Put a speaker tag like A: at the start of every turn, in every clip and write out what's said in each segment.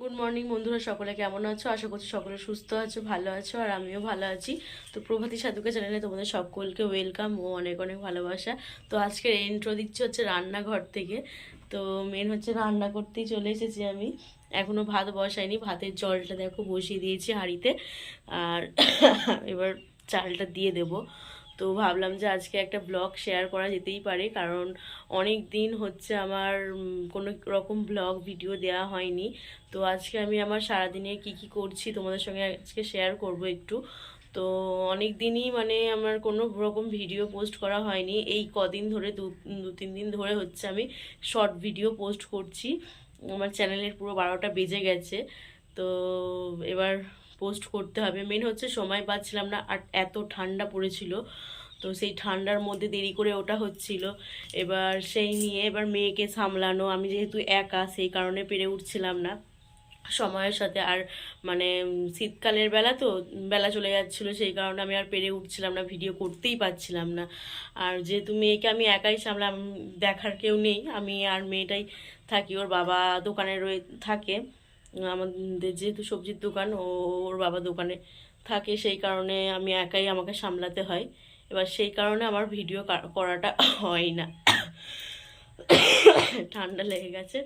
A: Good morning বন্ধুরা, সকলে কেমন আছো? আশা করছি সকলে সুস্থ আছো, ভালো আছো, আর আমিও ভালো আছি। তো প্রভাতী সাধুকা চ্যানেলে তোমাদের সকলকে ওয়েলকাম ও অনেক অনেক ভালোবাসা। তো আজকের ইন্ট্রো দিচ্ছি হচ্ছে রান্নাঘর থেকে। তো মেন হচ্ছে রান্না করতেই চলে এসেছি আমি। এখনও ভাত বসাইনি, ভাতের জলটা দেখো বসিয়ে দিয়েছি হাঁড়িতে। আর এবার চালটা দিয়ে দেবো। তো ভাবলাম যে আজকে একটা ব্লগ শেয়ার করা যেতেই পারে, কারণ অনেক দিন হচ্ছে আমার কোনো রকম ব্লগ ভিডিও দেওয়া হয়নি। তো আজকে আমি আমার সারাদিনে কি কি করছি তোমাদের সঙ্গে আজকে শেয়ার করব একটু। তো অনেক দিনই মানে আমার কোনো রকম ভিডিও পোস্ট করা হয়নি। এই কদিন ধরে দু দু, তিন দিন ধরে হচ্ছে আমি শর্ট ভিডিও পোস্ট করছি। আমার চ্যানেলের পুরো বারোটা বেজে গেছে। তো এবার পোস্ট করতে হবে। মেন হচ্ছে সময় পাচ্ছিলাম না, আর এত ঠান্ডা পড়েছিল। তো সেই ঠান্ডার মধ্যে দেরি করে ওটা হচ্ছিল। এবার সেই নিয়ে এবার মেয়েকে সামলানো। আমি যেহেতু একা, সেই কারণে পেরে উঠছিলাম না সময়ের সাথে। আর মানে শীতকালের বেলা তো, বেলা চলে যাচ্ছিল, সেই কারণে আমি আর পেরে উঠছিলাম না, ভিডিও করতেই পারছিলাম না। আর যেহেতু মেয়েকে আমি একাই সামলাম, দেখার কেউ নেই, আমি আর মেয়েটাই থাকি। ওর বাবা দোকানে রয়ে, থাকে। আমাদের যেহেতু সবজির দোকান, ও, ওর বাবা দোকানে থাকে, সেই কারণে আমি একাই আমাকে সামলাতে হয়। এবার সেই কারণে আমার ভিডিও করাটা হয় না। ঠান্ডা লেগে গেছে।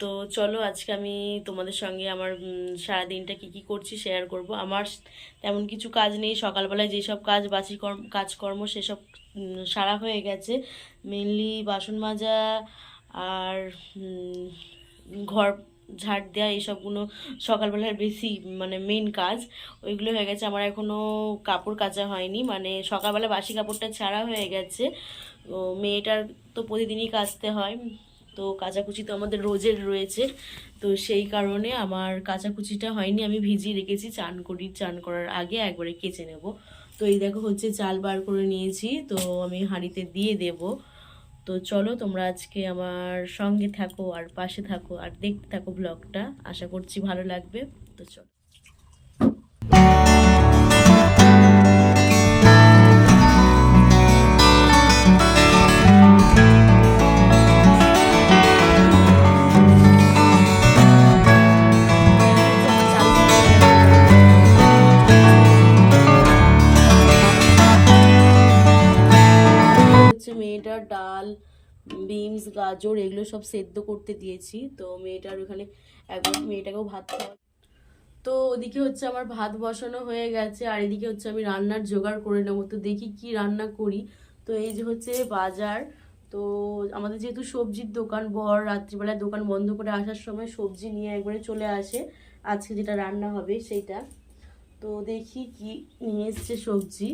A: তো চলো আজকে আমি তোমাদের সঙ্গে আমার উম, সারাদিনটা কি কি করছি শেয়ার করব। আমার তেমন কিছু কাজ নেই। সকালবেলায় যেসব কাজ কর্ম কাজকর্ম সেসব সারা হয়ে গেছে। মেনলি বাসন মাজা আর ঘর ঝাড় দেওয়া এইসবগুলো সকালবেলার বেশি মানে মেন কাজ। ওইগুলো হয়ে গেছে, আমার এখনও কাপড় কাচা হয়নি। মানে সকালবেলা বাসি কাপড়টা ছাড়া হয়ে গেছে। মেয়েটার তো প্রতিদিনই কাচতে হয়। তো কাচাকুচি তো আমাদের রোজের রয়েছে। তো সেই কারণে আমার কাচাকুচিটা হয়নি। আমি ভিজিয়ে রেখেছি, চান করি, চান করার আগে একবারে কেচে নেব। তো এই দেখো হচ্ছে চাল বার করে নিয়েছি। তো আমি হাঁড়িতে দিয়ে দেব। তো চলো তোমরা আজকে আমার সঙ্গে থাকো আর পাশে থাকো আর দেখতে থাকো ব্লগটা আশা করছি ভালো লাগবে। তো চলো। গাজর, এগুলো সব সেদ্ধ করতে দিয়েছি। তো মেয়েটার ওখানে একবার মেয়েটাকেও ভাত খাওয়া তো ওদিকে হচ্ছে আমার ভাত বসানো হয়ে গেছে, আর এদিকে হচ্ছে আমি রান্নার জোগাড় করে নেব। তো দেখি কি রান্না করি। তো এই যে হচ্ছে বাজার, তো আমাদের যেহেতু সবজির দোকান বর রাত্রিবেলায় দোকান বন্ধ করে আসার সময় সবজি নিয়ে একবারে চলে আসে। আজকে যেটা রান্না হবে সেইটা। তো দেখি কি নিয়ে এসছে সবজি।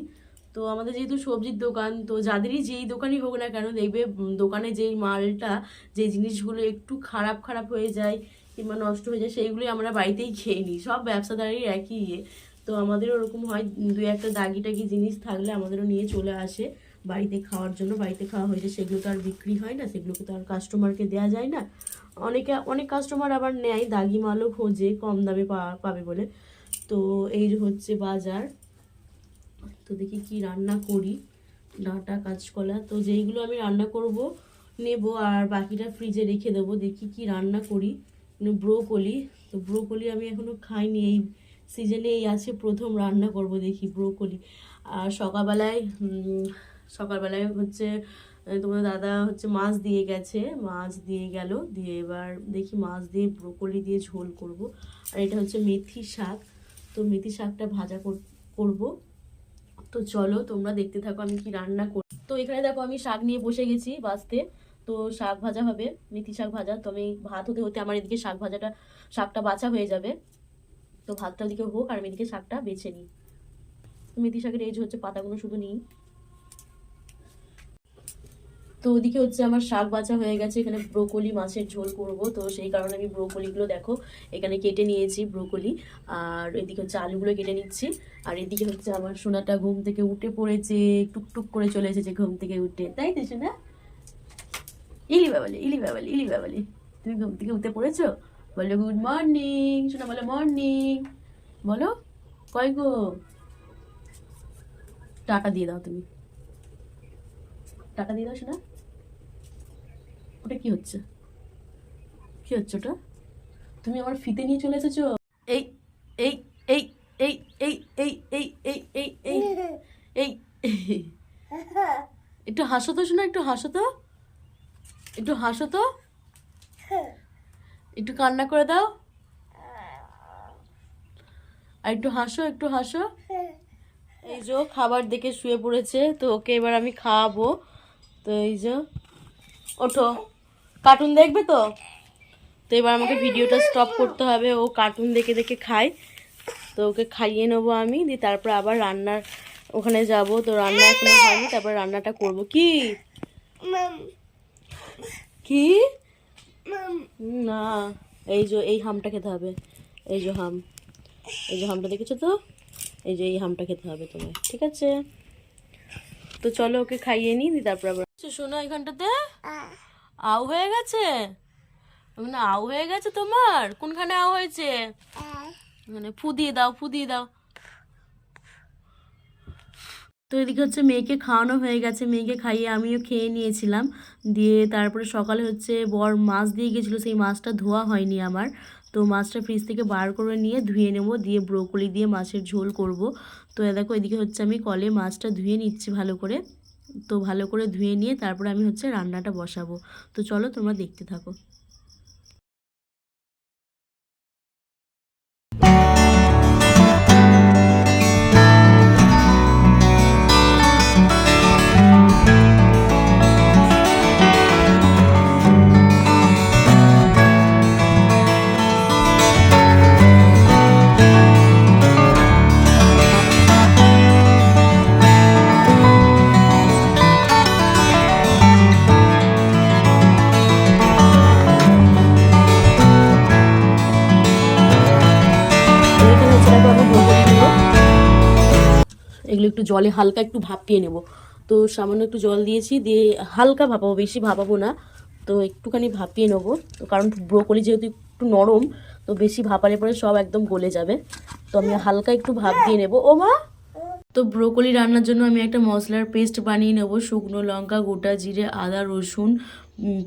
A: তো আমাদের যেহেতু সবজির দোকান, তো যাদেরই যেই দোকানই হোক না কেন দেখবে দোকানে যেই মালটা যে জিনিসগুলো একটু খারাপ খারাপ হয়ে যায় কিংবা নষ্ট হয়ে যায়, সেইগুলোই আমরা বাড়িতেই খেয়ে নিই। সব ব্যবসাদারের একই ইয়ে। তো আমাদের ওরকম হয় দু একটা দাগি টাগি জিনিস থাকলে আমাদেরও নিয়ে চলে আসে। বাড়িতে খাওয়ার জন্য, বাড়িতে খাওয়া হয়েছে, সেগুলো তো আর বিক্রি হয় না, সেগুলোকে তো আর কাস্টমারকে দেওয়া যায় না। অনেকে, অনেক কাস্টমার আবার নেয়, দাগি মালও খোঁজে, কম দামে পাবে বলে। তো এই হচ্ছে বাজার। তো দেখি কি রান্না করি। ডাঁটা কাঁচকলা তো যেইগুলো আমি রান্না করব নেব আর বাকিটা ফ্রিজে রেখে দেবো। দেখি কি রান্না করি। ব্রোকলি তো ব্রোকলি আমি এখনও খাইনি। এই সিজনে এই আছে প্রথম রান্না করব দেখি ব্রোকলি। আর সকালবেলায় সকালবেলায় হচ্ছে আহ, তোমাদের দাদা হচ্ছে মাছ দিয়ে গেছে। মাছ দিয়ে গেল দিয়ে এবার দেখি মাছ দিয়ে ব্রোকলি দিয়ে ঝোল করব। আর এটা হচ্ছে মেথি শাক। তো মেথি শাকটা ভাজা কর- করব। তো চলো তোমরা দেখতে থাকো আমি কি রান্না করি তো এখানে দেখো আমি শাক নিয়ে বসে গেছি বাঁচতে তো শাক ভাজা হবে, মেথি শাক ভাজা। তো আমি ভাত হতে হতে আমার এদিকে শাক ভাজাটা, শাকটা বাছা হয়ে যাবে। তো ভাতটা ওদিকে হোক আর আমি এদিকে শাকটা বেছে নিই। মেথি শাকের এই যে হচ্ছে পাতাগুলো শুধু নিই। তো ওদিকে হচ্ছে আমার শাক বাছা হয়ে গেছে, এখানে ব্রোকলি মাছের ঝোল করব। তো সেই কারণে আমি ব্রোকলিগুলো দেখো, এখানে কেটে নিয়েছি ব্রোকলি। আর এদিকে হচ্ছে আলুগুলো কেটে নিচ্ছি। আর এদিকে হচ্ছে আমার সোনাটা ঘুম থেকে উঠে পড়েছে, টুকটুক করে চলে এসেছে ঘুম থেকে উঠে। তাই তো সোনা? ইলি বাবালি ইলি বাবালি ইলি বাবালি। তুমি ঘুম থেকে উঠে পড়েছো? বলো, গুড মর্নিং সোনা বলো, মর্নিং বলো কয় গো? টাটা দিয়ে দাও তুমি। টাটা দিয়ে দাও সোনা। ওটা কি হচ্ছে কি হচ্ছে ওটা তুমি আমার ফিতে নিয়ে চলে এসেছ এই এই এই এই এই এই এই এই এই এই এই একটু হাসো তো শোনা একটু হাসো তো একটু হাসো তো একটু কান্না করে দাও আর একটু হাসো একটু হাসো এই যে খাবার দেখে শুয়ে পড়েছে তো ওকে এবার আমি খাওয়াবো তো এই যে ওঠো কার্টুন দেখবে তো? তো এবার আমাকে ভিডিওটা স্টপ করতে হবে। ও কার্টুন দেখে দেখে খায়। তো ওকে খাইয়ে নেব আমি। দিয়ে তারপর আবার রান্নার ওখানে যাব। তো রান্না এখনও হয়নি তারপর রান্নাটা করব। কি? কি? না এই যে এই হামটা খেতে হবে। এই যে হাম। এই যে হামটা দেখেছ তো? এই যে এই হামটা খেতে হবে তোমায়। ঠিক আছে? তো চলো ওকে খাইয়ে নিই তারপর আবার শোনো এখানটাতে। আউ হয়ে গেছে? মানে আউ হয়ে গেছে তোমার? কোনখানে আউ হয়েছে? মানে ফু দিয়ে দাও ফু দিয়ে দাও। তো এদিকে হচ্ছে মেয়েকে খাওয়ানো হয়ে গেছে। মেয়েকে খাইয়ে আমিও খেয়ে নিয়েছিলাম। দিয়ে তারপরে সকালে হচ্ছে বর মাছ দিয়ে গেছিল। সেই মাছটা ধোয়া হয়নি আমার। তো মাছটা ফ্রিজ থেকে বার করে নিয়ে ধুয়ে নেব। দিয়ে ব্রোকলি দিয়ে মাছের ঝোল করব। তো দেখো এদিকে হচ্ছে আমি কলে মাছটা ধুয়ে নিচ্ছি ভালো করে। তো ভালো করে ধুয়ে নিয়ে তারপরে আমি হচ্ছে রান্নাটা বসাবো। তো চলো তোমরা দেখতে থাকো। এগুলো একটু জলে হালকা একটু ভাপিয়ে নেব। তো সামান্য একটু জল দিয়েছি, দিয়ে হালকা ভাপাবো, বেশি ভাপাবো না। তো একটুখানি ভাপিয়ে নেব। তো কারণ ব্রোকলি যেহেতু একটু নরম, তো বেশি ভাপালে পরে সব একদম গলে যাবে। তো আমি হালকা একটু ভাপ দিয়ে নেব। ও মা! তো ব্রোকলি রান্নার জন্য আমি একটা মশলার পেস্ট বানিয়ে নেব। শুকনো লঙ্কা, গোটা জিরে, আদা, রসুন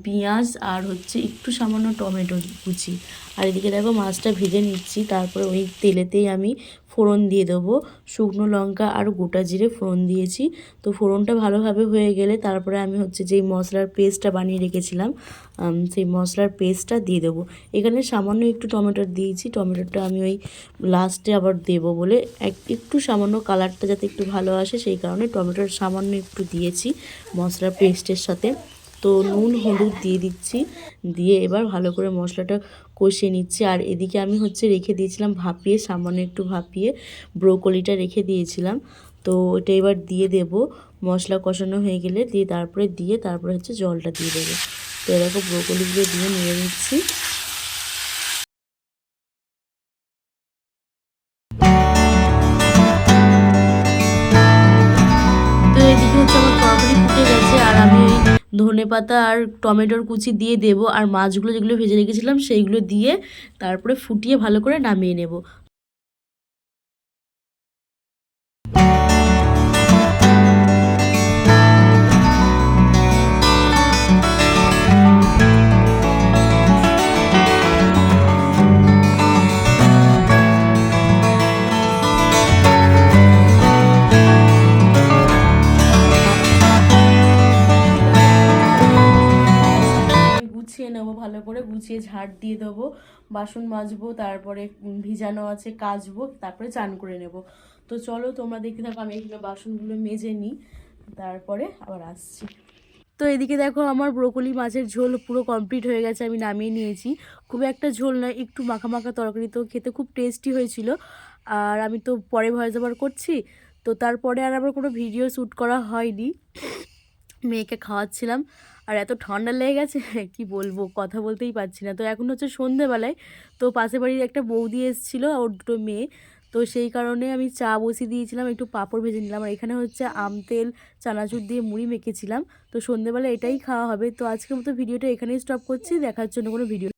A: পেঁয়াজ, আর হচ্ছে একটু সামান্য টমেটো কুচি। আর এদিকে দেখো মাছটা ভেজে নিচ্ছি। তারপরে ওই তেলেতেই আমি ফোড়ন দিয়ে দেবো। শুকনো লঙ্কা আর গোটা জিরে ফোড়ন দিয়েছি। তো ফোড়নটা ভালোভাবে হয়ে গেলে তারপরে আমি হচ্ছে যেই মশলার পেস্টটা বানিয়ে রেখেছিলাম সেই মশলার পেস্টটা দিয়ে দেবো। এখানে সামান্য একটু টমেটো দিয়েছি। টমেটোটা আমি ওই লাস্টে আবার দেবো বলে এক, একটু সামান্য কালারটা যাতে একটু ভালো আসে সেই কারণে টমেটোর সামান্য একটু দিয়েছি মশলার পেস্টের সাথে। তো নুন, হলুদ দিয়ে দিচ্ছি। দিয়ে এবার ভালো করে মশলাটা কষিয়ে নিচ্ছি। আর এদিকে আমি হচ্ছে রেখে দিয়েছিলাম ভাপিয়ে, সামান্য একটু ভাপিয়ে ব্রোকলিটা রেখে দিয়েছিলাম। তো ওটা এবার দিয়ে দেব। মশলা কষানো হয়ে গেলে দিয়ে তারপরে দিয়ে তারপরে হচ্ছে জলটা দিয়ে দেবো। তো এরকম ব্রোকলিগুলো দিয়ে নিয়ে নিচ্ছি। আর আমি ওই ধনে পাতা আর টমেটোর কুচি দিয়ে দেব আর মাছগুলো যেগুলো ভেজে রেখেছিলাম সেইগুলো দিয়ে তারপরে ফুটিয়ে ভালো করে নামিয়ে নেব। গুছিয়ে ঝাড় দিয়ে দেবো, বাসন মাজবো, তারপরে ভিজানো আছে কাচবো, তারপরে চান করে নেব। তো চলো তোমরা দেখতে থাকো, আমি এগুলো বাসনগুলো মেজে নিই, তারপরে আবার আসছি। তো এদিকে দেখো আমার ব্রোকলি মাছের ঝোল পুরো কমপ্লিট হয়ে গেছে, আমি নামিয়ে নিয়েছি। খুব একটা ঝোল নয়, একটু মাখা মাখা তরকারি, তো খেতে খুব টেস্টি হয়েছিল। আর আমি তো পরে ভয়েস ওভার করছি, তো তারপরে আর আমার কোনো ভিডিও শ্যুট করা হয়নি। মেয়েকে খাওয়াচ্ছিলাম। আর এত ঠান্ডা লেগে গেছে, কি বলব? কথা বলতেই পারছি না। তো এখন হচ্ছে সন্ধেবেলায়, তো পাশে বাড়ির একটা বৌদি এসেছিল, ওর দুটো মেয়ে। তো সেই কারণে আমি চা বসিয়ে দিয়েছিলাম, একটু পাঁপড় ভেজে নিলাম। আর এখানে হচ্ছে আম তেল, চানাচুর দিয়ে মুড়ি মেখেছিলাম। তো সন্ধেবেলা এটাই খাওয়া হবে। তো আজকের মতো ভিডিওটা এখানেই স্টপ করছি। দেখার জন্য কোনো ভিডিও